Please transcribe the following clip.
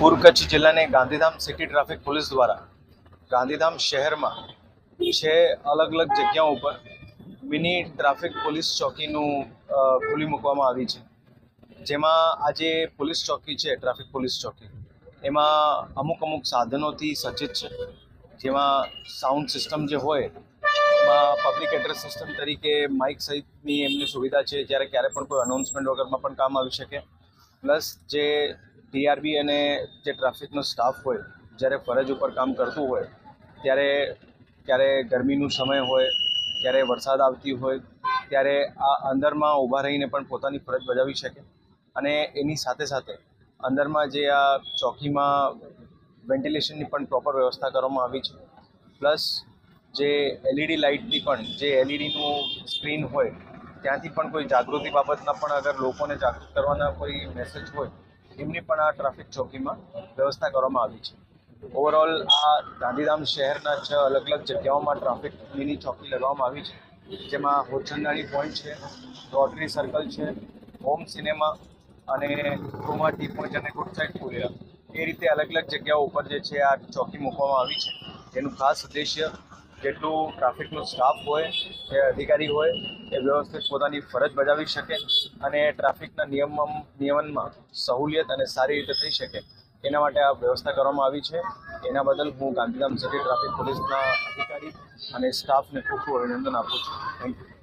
પૂર્વ કચ્છ જિલ્લાની Gandhidham city traffic police દ્વારા ગાંધીધામ શહેરમાં છે અલગ અલગ જગ્યાઓ ઉપર મિની ટ્રાફિક પોલીસ ચોકીનું ખુલ્લી મૂકવામાં આવી છે. જેમાં આજે પોલીસ ચોકી છે, ટ્રાફિક પોલીસ ચોકી. એમાં અમુક અમુક સાધનોથી સજ્જ છે. જેમાં સાઉન્ડ સિસ્ટમ જે હોય, એમાં પબ્લિક એડ્રેસ સિસ્ટમ તરીકે માઇક સહિતની એમની સુવિધા છે. જ્યારે ક્યારે પણ કોઈ અનાઉન્સમેન્ટ વગરમાં પણ કામ આવી શકે. પ્લસ જે ટીઆરબી અને જે ટ્રાફિકનો સ્ટાફ હોય, જ્યારે ફરજ ઉપર કામ કરતું હોય, ત્યારે ક્યારે ગરમીનું સમય હોય ક્યારે વરસાદ આવતી હોય, ત્યારે આ અંદરમાં ઊભા રહીને પણ પોતાની ફરજ બજાવી શકે. અને એની સાથે સાથે અંદરમાં જે આ ચોકીમાં વેન્ટિલેશનની પણ પ્રોપર વ્યવસ્થા કરવામાં આવી છે. પ્લસ જે એલઈડી લાઇટની પણ, જે એલઈડીનું સ્ક્રીન હોય, ત્યાંથી પણ કોઈ જાગૃતિ બાબતના પણ અગર લોકોને જાગૃત કરવાના કોઈ મેસેજ હોય એમની પણ આ ટ્રાફિક ચોકીમાં વ્યવસ્થા કરવામાં આવી છે. ઓવરઓલ આ ગાંધીધામ શહેરના છ અલગ અલગ જગ્યાઓમાં ટ્રાફિક મિની ચોકી લગાવવામાં આવી છે. જેમાં હોચંદાણી પોઈન્ટ છે, રોટરી સર્કલ છે હોમ સિનેમા અને ક્રોમા ટી પોઈન્ટ અને ગુડ સાઇડ પુલિયા એ રીતે અલગ અલગ જગ્યાઓ ઉપર જે છે આ ચોકી મૂકવામાં આવી છે. એનું ખાસ ઉદ્દેશ્ય જેટલું ટ્રાફિકનો સ્ટાફ હોય કે અધિકારી હોય, એ વ્યવસ્થિત પોતાની ફરજ બજાવી શકે અને ટ્રાફિકના નિયમ નિયમનમાં સહુલિયત અને સારી રીતે થઈ શકે, એના માટે આ વ્યવસ્થા કરવામાં આવી છે. એના બદલ હું ગાંધીધામ સિટી ટ્રાફિક પોલીસના અધિકારી અને સ્ટાફને ખૂબ ખૂબ અભિનંદન આપું છું. Thank you